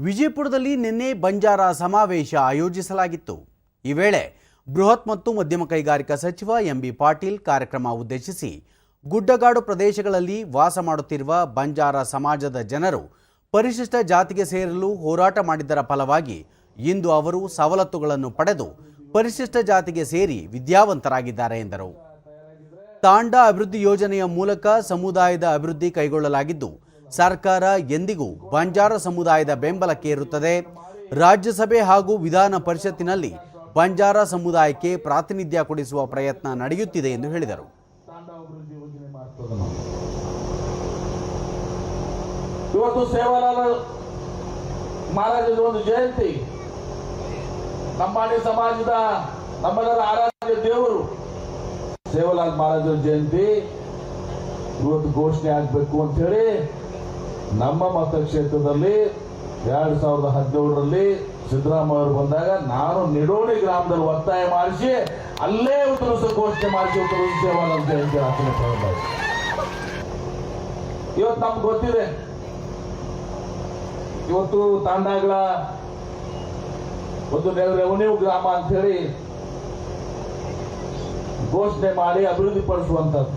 ವಿಜಯಪುರದಲ್ಲಿ ನಿನ್ನೆ ಬಂಜಾರ ಸಮಾವೇಶ ಆಯೋಜಿಸಲಾಗಿತ್ತು. ಈ ವೇಳೆ ಬೃಹತ್ ಮತ್ತು ಮಧ್ಯಮ ಕೈಗಾರಿಕಾ ಸಚಿವ ಎಂಬಿ ಪಾಟೀಲ್ ಕಾರ್ಯಕ್ರಮ ಉದ್ದೇಶಿಸಿ ಗುಡ್ಡಗಾಡು ಪ್ರದೇಶಗಳಲ್ಲಿ ವಾಸ ಮಾಡುತ್ತಿರುವ ಬಂಜಾರ ಸಮಾಜದ ಜನರು ಪರಿಶಿಷ್ಟ ಜಾತಿಗೆ ಸೇರಲು ಹೋರಾಟ ಮಾಡಿದ್ದರ ಫಲವಾಗಿ ಇಂದು ಅವರು ಸವಲತ್ತುಗಳನ್ನು ಪಡೆದು ಪರಿಶಿಷ್ಟ ಜಾತಿಗೆ ಸೇರಿ ವಿದ್ಯಾವಂತರಾಗಿದ್ದಾರೆ ಎಂದರು. ತಾಂಡಾ ಅಭಿವೃದ್ಧಿ ಯೋಜನೆಯ ಮೂಲಕ ಸಮುದಾಯದ ಅಭಿವೃದ್ಧಿ ಕೈಗೊಳ್ಳಲಾಗಿದ್ದು ಸರ್ಕಾರ ಎಂದಿಗೂ ಬಂಜಾರ ಸಮುದಾಯದ ಬೆಂಬಲಕ್ಕೆ ಇರುತ್ತದೆ ರಾಜ್ಯಸಭೆ ಹಾಗೂ ವಿಧಾನ ಪರಿಷತ್ತಿನಲ್ಲಿ ಬಂಜಾರ ಸಮುದಾಯಕ್ಕೆ ಪ್ರಾತಿನಿಧ್ಯ ಕೊಡಿಸುವ ಪ್ರಯತ್ನ ನಡೆಯುತ್ತಿದೆ ಎಂದು ಹೇಳಿದರು. ಇವತ್ತು ಸೇವಾಲಾಲ ಮಹಾರಾಜರ ಒಂದು ಜಯಂತಿ. ನಮ್ಮಾಡಿ ಸಮಾಜದ ನಮ್ಮೆಲ್ಲರ ಆರಾಧ್ಯ ದೇವರು. ಸೇವಾಲಾಲ್ ಮಹಾರಾಜರ ಜಯಂತಿ ಇವತ್ತು ಘೋಷಣೆ ಆಗಬೇಕು ಅಂತ ಹೇಳಿ ನಮ್ಮ ಮತಕ್ಷೇತ್ರದಲ್ಲಿ ಎರಡ್ ಸಾವಿರದ ಹದಿನೇಳರಲ್ಲಿ ಸಿದ್ದರಾಮಯ್ಯ ಅವರು ಬಂದಾಗ ನಾನು ನಿಡೋಣಿ ಗ್ರಾಮದಲ್ಲಿ ಒತ್ತಾಯ ಮಾಡಿಸಿ, ಅಲ್ಲೇ ಉತ್ತರ ಘೋಷಣೆ ಮಾಡಿಸಿ ಉತ್ತರ ಆಚರಣೆ ಪ್ರಾರಂಭ ಇವತ್ತು ನಮ್ಗೆ ಗೊತ್ತಿದೆ. ಇವತ್ತು ತಾಂಡಾಗಳ ಒಂದು ರೆವನ್ಯೂ ಗ್ರಾಮ ಅಂತ ಹೇಳಿ ಘೋಷಣೆ ಮಾಡಿ ಅಭಿವೃದ್ಧಿ ಪಡಿಸುವಂತದ್ದು